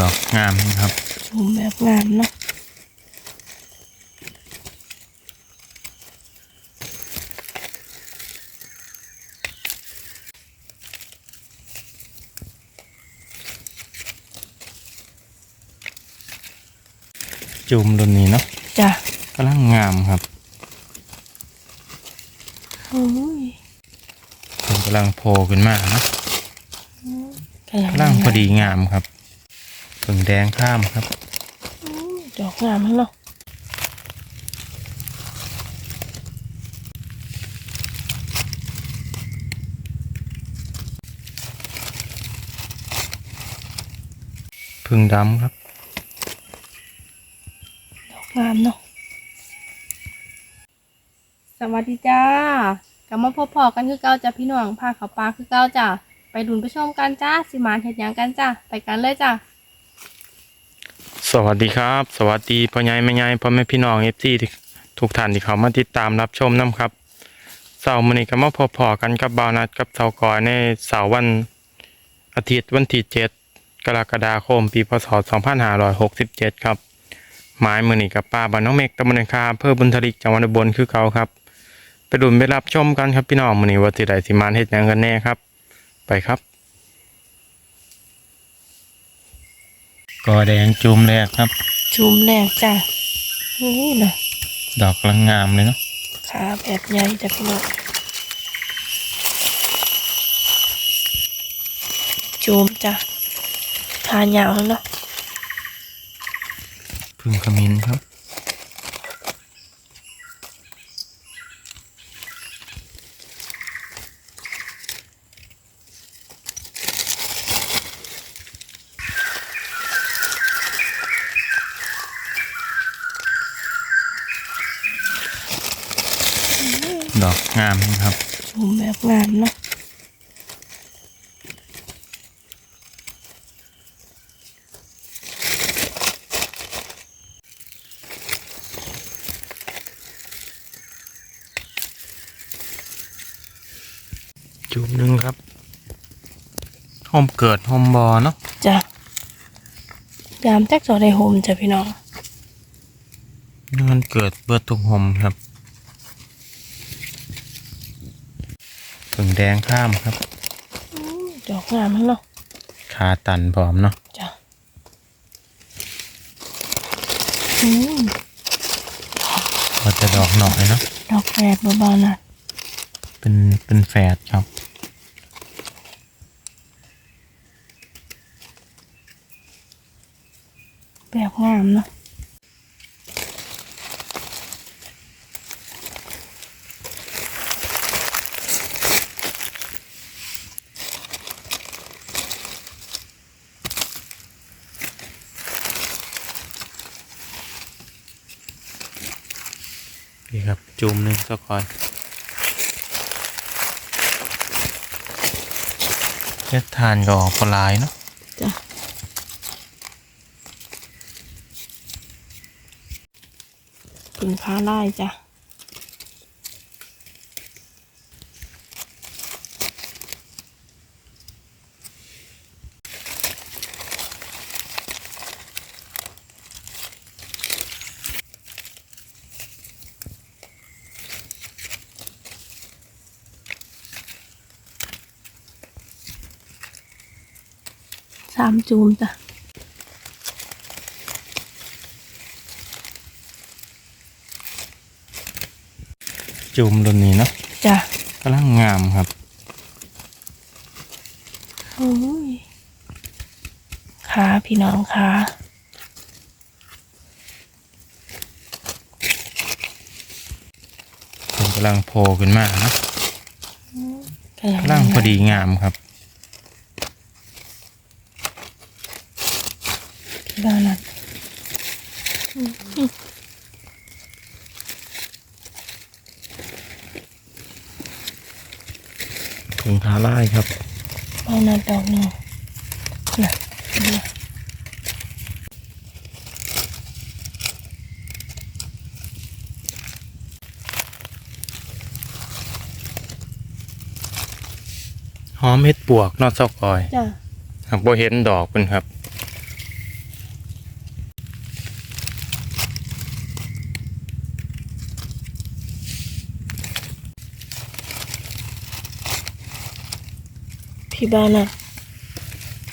ดอกงามครับชมแบบงามเนาะจุ่มรุ่นนี้เนาะจ้ะกำลังงามครับโอ้ยผมกำลังโผล่ขึ้นมาเนาะกำลังกำลังพอดีงามครับ ผึ่งแดงข้ามครับดอกงามเนาะผึ่งดำครับ ดอกงามเนาะสวัสดีจ้ากลับมาพบพอกันคือเก้าจ้ะพี่น้องพาเขาปลาคือเก้าจ้ะไปดุนไปชมกันจ้าสิมานเห็ดหยังกันจ้ะไปกันเลยจ้ะ สวัสดีครับ สวัสดีพ่อใหญ่แม่ใหญ่พ่อแม่พี่น้องเอฟซีทุกท่านที่เขามาติดตามรับชมน้ำครับเสาร์มื้อนี้ก็มาพบพอกันกับบาวนัดกับเสากอยในเสาร์วันอาทิตย์วันที่เจ็ดกรกฎาคมปีพศ2567 ครับ หมายมือนี้กับป้าบ้านน้องเมกตำบลนาคาอำเภอบุญทลิกจังหวัดอุบลคือเขาครับ ไปดุนไปรับชมกันครับพี่น้องมือนี้ว่าสิได้สิมานเฮ็ดหยังกันแน่ครับ ไปครับ กอแดงจุ่มแรกครับชุมแรกจ้ะนี่นะดอกกำลังงามเลยเนาะขาแบบใหญ่จ้ะพี่น้องจูมจ้ะขายาวเนาะพึ่งขมิ้นครับ ดอกงามครับจูมแบบงามเนาะจุ่มหนึ่งครับหอมเกิดหอมบอเนาะจ้ะยามแจ็คจอได้โฮมจ้ะพี่น้องนี่มันเกิดเบิดทุกหอมครับผึ่ง แดงข้ามครับ ดอกงามเนาะขาตันพร้อมเนาะจ้ะอืมก็จะดอกหน่อยเนาะดอกแฝดเบาๆนะเป็นเป็นแฝดครับแบบงามเนาะ จุ่มหนึ่งสักคอยเล็ดทานก็ออกปลายเนาะจ้ะกินข้าลายจ้ะามจูมจ้ะจุ่มรุ่นนี้เนาะจ้ะกำลังงามครับโอ้ยขาพี่น้องขาผมกำลังโผล่ขึ้นมาเนาะกำลังกำลังพอดีงามครับ ด้านนั้นถึงทาไล่ครับเอาหน้าดอกหนึ่งน่ะน่ะหอมเห็ดปวกเนอสกอยจ้ะหากบ่เห็นดอกเป็นครับ พี่บ้านน่ะ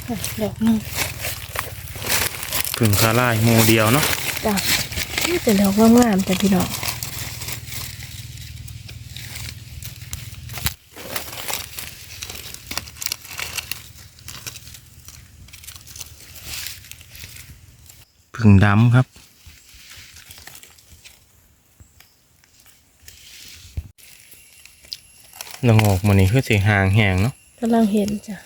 อะดอกหนึงพึ่งคาร่ายหมูเดียวเนาะจ้ะนี่เป็นดอกงามๆจ้ะพี่น้องพึ่งดำครับละโงกมันนี่คือสีหางแหงเนาะ กำลังเห็นจ้ะ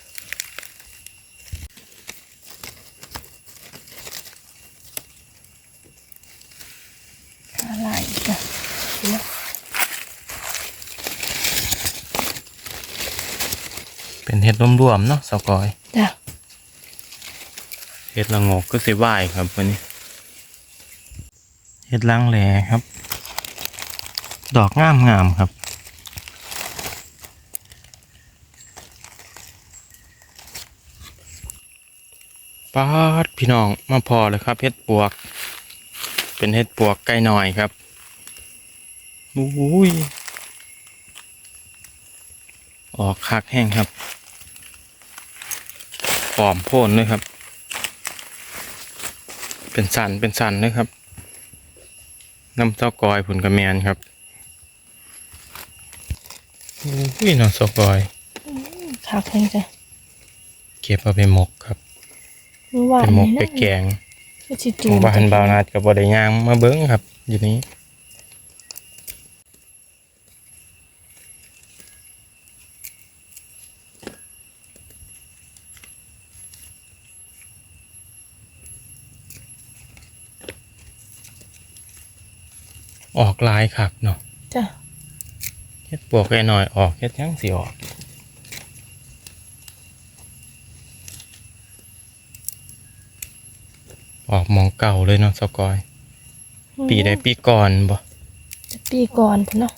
อะไรจ้ะพี่น้องเป็นเห็ดรวมๆเนาะสกอยจ้ะเห็ดละโงกก็สิไหวายครับวันนี้เห็ดล้างแหลครับ ดอกงามงามๆครับ ป๊าดพี่น้องมาพอเลยครับเห็ดปวก เป็นเห็ดปวกใกล้หน่อยครับอุ้ยออกคักแห้งครับหอมโพ่นเลยครับ เป็นสันเป็นสันเลยครับน้ำเต้ากอยผลกระแมนครับอุ้ยน้ำเต้ากอยคักแห้งจ้ะเก็บเอาไปหมกครับ เมื่อวานเป็นหมกนี้ไปนะแกงก็สิหจูมู่มบ้านบาวนาดกับบไดย่างมาเบิ้งครับ อยู่นี้ออกหลายคักเนาะจ้ะ เฮ็ดปวกไอ้หน่อยออกเฮ็ดหยังสิออก ออกหมองเก่าเลยเนาะสกอย ปีได้ปีก่อนบ่ปีก่อนพุ่นเนาะ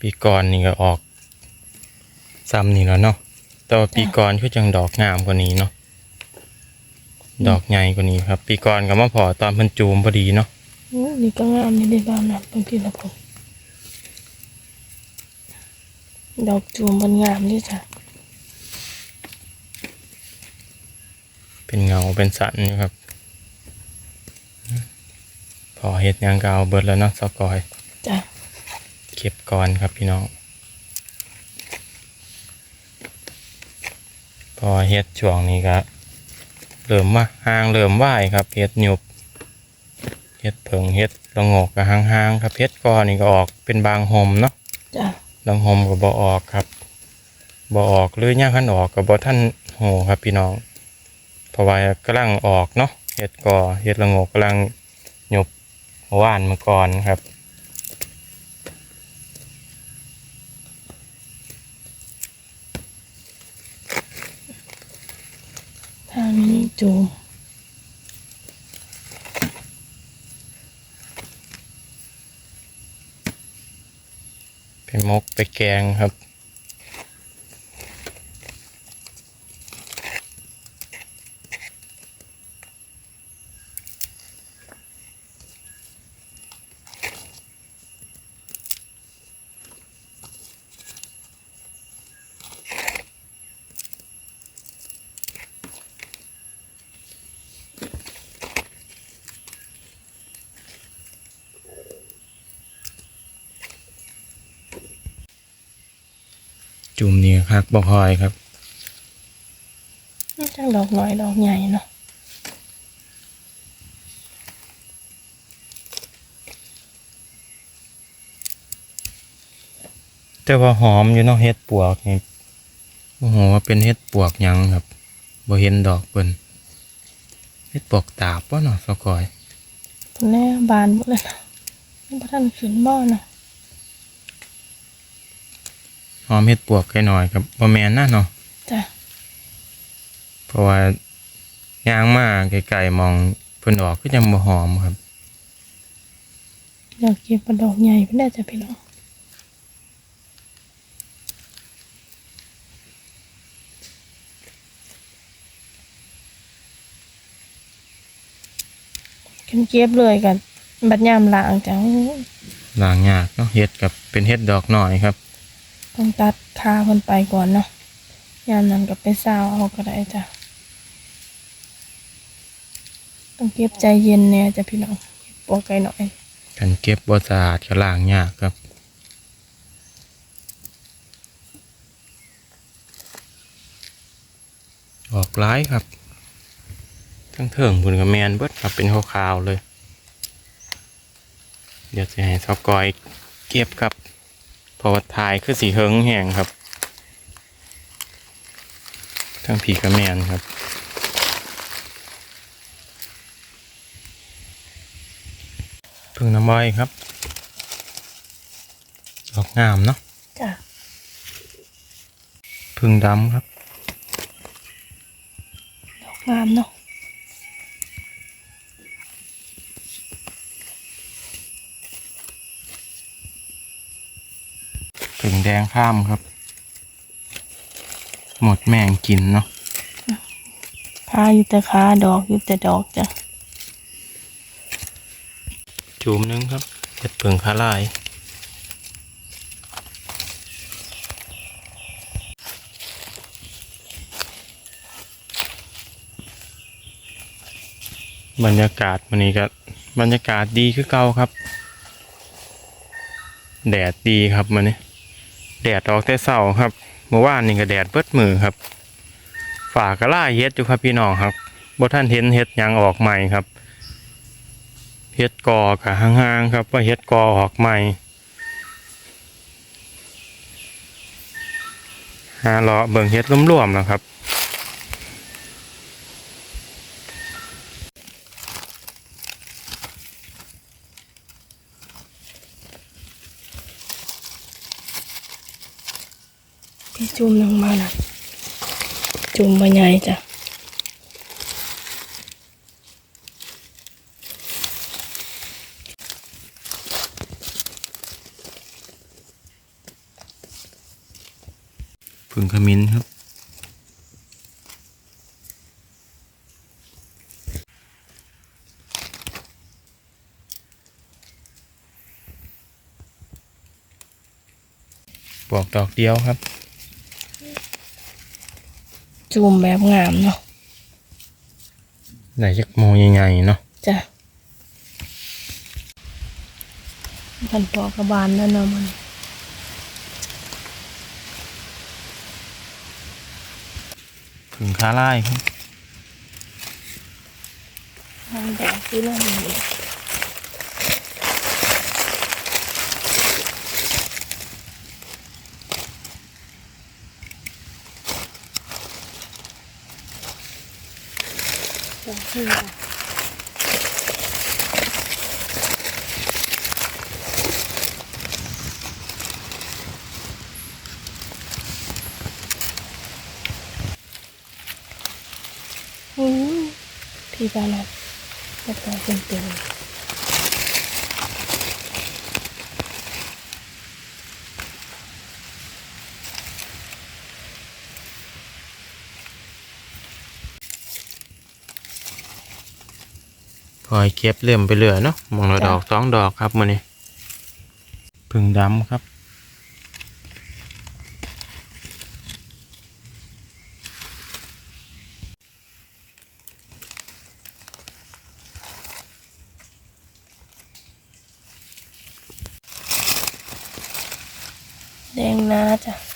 ปีก่อนนี่ก็ออกซ้ำนี่แล้วเนาะแต่ว่าปีก่อนคือจังดอกงามกว่านี้เนาะดอกใหญ่กว่านี้ครับ ปีก่อนก็มาพอตอนเพิ่นจูมพอดีเนาะโอ้นี่ก็งามนี่ได้บ้านน่ะบางทีละผมดอกจูมมันงามนี่จ้ะ เป็นเงาเป็นสันอยู่ครับ พอเฮ็ดหยังก็เอาเบิดแล้วเนาะสกอยจ้ะเก็บก่อนครับพี่น้อง พอเฮ็ดช่วงนี้ก็เริ่มมาห่างเริ่มไหวครับเฮ็ดหยุบเฮ็ดเผิงเฮ็ดละโงกก็ห่างๆครับเฮ็ดก่อนนี่ก็ออกเป็นบางหมเนาะจ้ะบางหมก็บ่ออกครับบ่ออกหรือย่างคันออกก็บ่ท่านโหครับพี่น้องเพ ราะว่ากำลังออกเนาะเฮ็ดก่อเฮ็ดละโงกกำลังหยุบว่านมาก่อนครับ ทางนี้จูมเป็นมกไปแกงครับ จุ่มนี่ครับบ่คอยครับนี่จังดอกน้อยดอกใหญ่เนาะแต่ว่าหอมอยู่เนาะเฮ็ดปวกนี่โอ้โหว่าเป็นเฮ็ดปวกหยังครับบ่เห็นดอกเพิ่นเฮ็ดปวกตาบบ่เนาะสกอยพุ่นแน่บานหมดเลยเนาะนี่พระท่านขึ้นบ่อเนาะ ห อมเฮ็ดปวกแค่หน่อยครับบ่แม่นนะเนาะจ้ะเพราะว่าย่างมาไกลๆมองเพิ่นออกก็ยังบ่หอมครับอยากเก็บกระดอกใหญ่เพิ่นได้จ้ะพี่น้องกันเก็บเลยกันบัดยามล้างจ้ะโอ้ยล้างยากเนาะเฮ็ดกับเป็นเฮ็ดดอกหน่อยครับพ ต้องตัดคาคนไปก่อนเนาะยามนั้นก็ไปซาวเอาก็ได้จ้ะ ต้องเก็บใจเย็นเนี่ยจ้ะพี่น้องปอกไก่หน่อยกันเก็บบ่สะอาดก็ล้างยากครับออกร้ายครับ ทั้งเถิงบุญกับแมนเบิดครับเป็นขาวๆเลย เดี๋ยวจะให้ซอกอยเก็บครับ เพราะว่าทายคือสีเฮิงแห้งครับ ทั้งผีกับแมนครับพึ่งน้ำอ้อยครับดอกงามเนาะจ้ะพึ่งดำครับ ดอกงามเนาะ ถึ งแดงข้ามครับ หมดแมงกินเนาะพาอยู่แต่ขาดอกอยู่แต่ดอกจ้ะ จูมหนึงครับเห็ดเปิงคาลาย บรรยากาศวันนี้ก็บรรยากาศดีคือเก่าครับ แดดดีครับมันนี้ แดดออกแต่เช้าครับเมื่อวานนี่ก็แดดเบิดมือครับฝากระล่าเฮ็ดอยู่ครับพี่น้องครับบ่ท่านเห็นเฮ็ดยังออกใหม่ครับเฮ็ดกอกับห่างๆครับ ว่าเฮ็ดกอออกใหม่หาเลาะเบิ่งเฮ็ดร่วมๆแล้วครับ จุ่มลงมานะจุ่มมาใหญ่จ้ะผึ่งขมิ้นครับปอกดอกเดียวครับ จุ่มแบบงามเนาะไหนจักโมใหญ่ๆเนาะจ้ะพันปอกกระบาลนั่นเนาะมันผึ่งคาล่ายครับทางดอกที่เราเห็นดอกที่จ้ะอืมพี่บ้านเราแบบเป็นเต็ม คอยเก็บเลื่อมไปเรื่อยเนาะมองละดอกสองดอกครับมื้อนี้ผึ่งดำครับแดงนาจ้ะ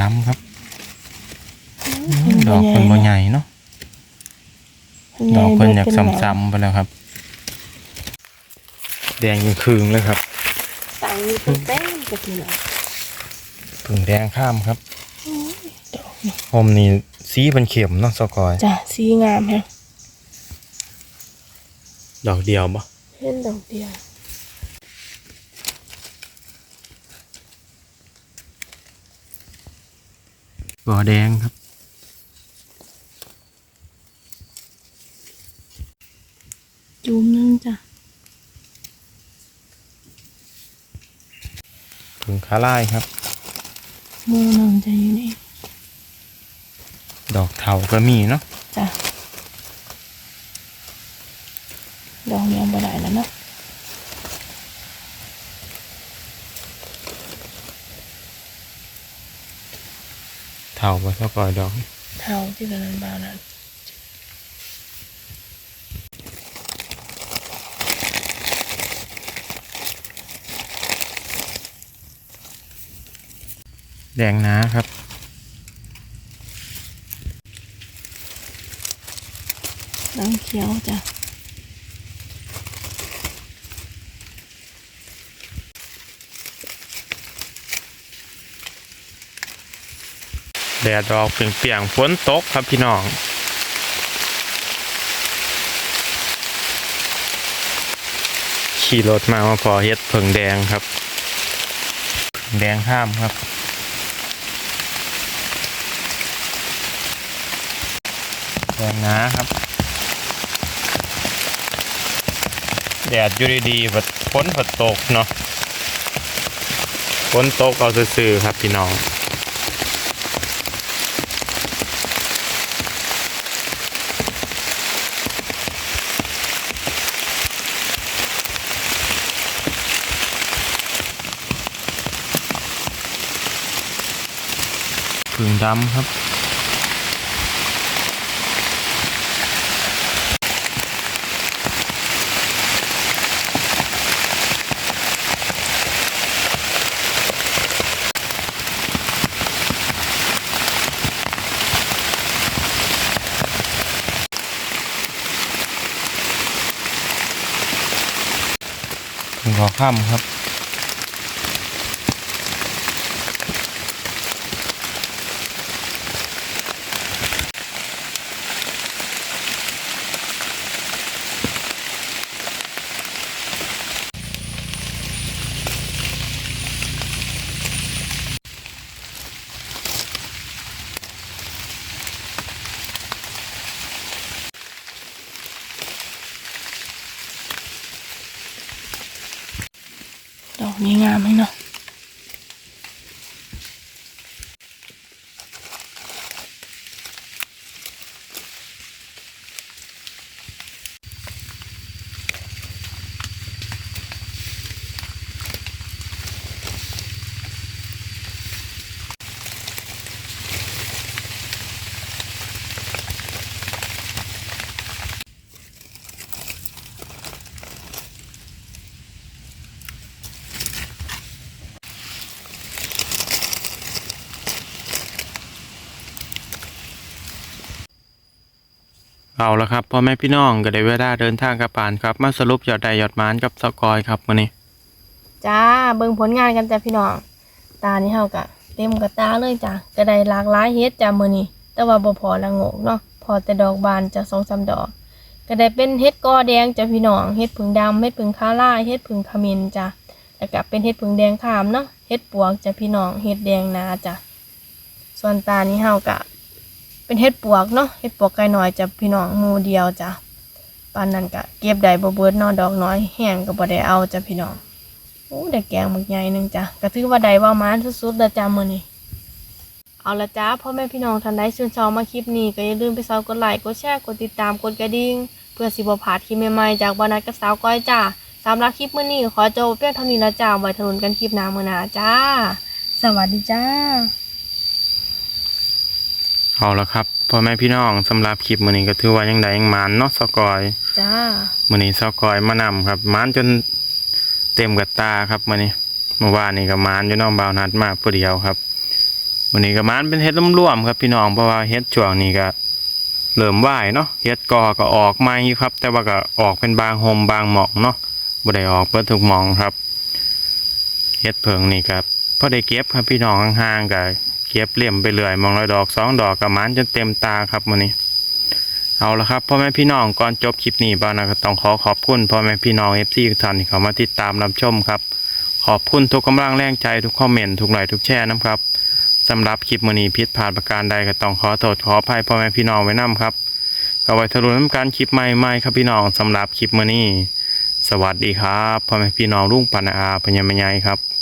ดำครับ ดอกคนบ่ใหญ่เนาะดอกเพิ่นอยากซ้ำๆไปแล้วครับ แดงยังคืงเลยครับๆสั่งมีเป็นแป้งกับพี่น้องผึ่งแดงข้ามครับดอกนี่หอมนี่สีเป็นเข็มเนาะสกอยจ้ะสีงามแฮะดอกเดียวบ่เห็นดอกเดียว บ่อแดงครับ จูมนึงจ้ะถึงขาลายครับ มือหนึ่งจะอยู่นี่ ดอกเถาก็มีเนาะจ้ะดอกยังบ่ได้แล้วเนาะ เถาบ่เท่าก่อยดอกเท่าที่กำลังบาวนั้นแดงหนาครับน้ำเขียวจ้ะ แดดออกเปียงๆฝนตกครับพี่น้องขี่รถมามาพอเฮ็ดเผงแดงครับเผงแดงข้ามครับ แดงหนาครับ แดดอยู่ดีๆฝนฝนฝนตกเนาะฝนตกเอาซื่อๆครับพี่น้อง งดำครับผึ่งขอข้ามครับ เอาละครับพ่อแม่พี่น้องก็ได้เวลาเดินทางกลับบ้านครับ มาสรุปยอดใดยอดหมานกับสกอยครับวันนี้จ้าเบิ่งผลงานกันจ้ะพี่น้อง ตานี่เฮากะเต็มกระตาเลยจ้ะก็ได้หลากหลายเฮ็ดจ้ะมื้อนี้แต่ว่าบ่พอละงกเนาะพอแต่ดอกบานจะ2-3ดอก ก็ได้เป็นเฮ็ดกอแดงจ้ะพี่น้องเฮ็ดผึ่งดำเฮ็ดผึ่งคาร่าเฮ็ดผึ่งขมิ้นจ้ะแล้วก็เป็นเฮ็ดผึ่งแดงขามเนาะเฮ็ดปวกจ้ะพี่น้องเฮ็ดแดงนาจ้ะส่วนตานี่เฮากะ เป็นเฮ็ดปวกเนาะเฮ็ดปวกไก่น้อยจะพี่น้องหมู่เดียวจ้ะปานนั้นก็เก็บได้บ่เบิดนาะดอกน้อยแห้งก็บ่ได้เอาจ้ะพี่น้องโอ้ได้แกงหมึกใหญ่นึงจ้ะก็ถือว่าได้ว่ามานสุดๆล้วจ้ามื้อนี้เอาละจ้าพ่อแม่พี่น้องท่านใดชื่นชอบมาคลิปนี้ก็อย่าลืมไปซาวกดไลค์กดแชร์กดติดตามกดกระดิ่งเพื่อสิบ่พลาดคลิปใหม่ๆจากบอนัดกับสาวก้อยจ้าสำหรับคลิปมื้อนี้ขอจบเพียงเท่านี้ละจ้าไว้ถนนกันคลิปหน้ามื้อหน้าจ้า สวัสดีจ้า เอาละครับพ่อแม่พี่น้องสำหรับคลิปมื้อนี้ก็ถือว่ายังได้ยังหมานเนาะสกอยจ้ามื้อนี้สกอยมานำครับหมานจนเต็มกับตาครับมื้อนี้เมื่อวานนี้ก็หมานอยู่เน้องบ่าวนัดมาผู้เดียวครับมื้อนี้ก็หมานเป็นเฮ็ดร่วมๆครับพี่น้องเพราะว่าเฮ็ดช่วงนี้ก็เริ่มไหวเนาะเฮ็ดกอก็ออกใหม่อยู่ครับ แต่ว่าก็ออกเป็นบางโฮมบางหม่องเนาะบ่ได้ออกเบิดทุกหม่องครับเฮ็ดเพิงนี่ครับพอได้เก็บครับพี่น้องห่างๆก็เก็บเลี่ยมไปเรื่อยมองละดอกสองดอกก็หมานจนเต็มตาครับมื้อนี้เอาละครับพ่อแม่พี่น้องก่อนจบคลิปนี้บ้างนะก็ต้องขอขอบคุณพ่อแม่พี่น้องเอฟซีทุกท่านที่เข้ามาติดตามรับชมครับ ขอบคุณทุกกำลังแรงใจทุกคอมเมนต์ทุกไลค์ทุกแชร์นะครับสำหรับคลิปมื้อนี้ผิดพลาดประการใดก็ต้องขอโทษขออภัยพ่อแม่พี่น้องไว้นํครับก็ไว้ทะลุน้ำการคลิปใหม่ๆครับพี่น้องสำหรับคลิปมื้อนี้ สวัสดีครับพ่อแม่พี่น้องลุงปานาอาพญามยายครับ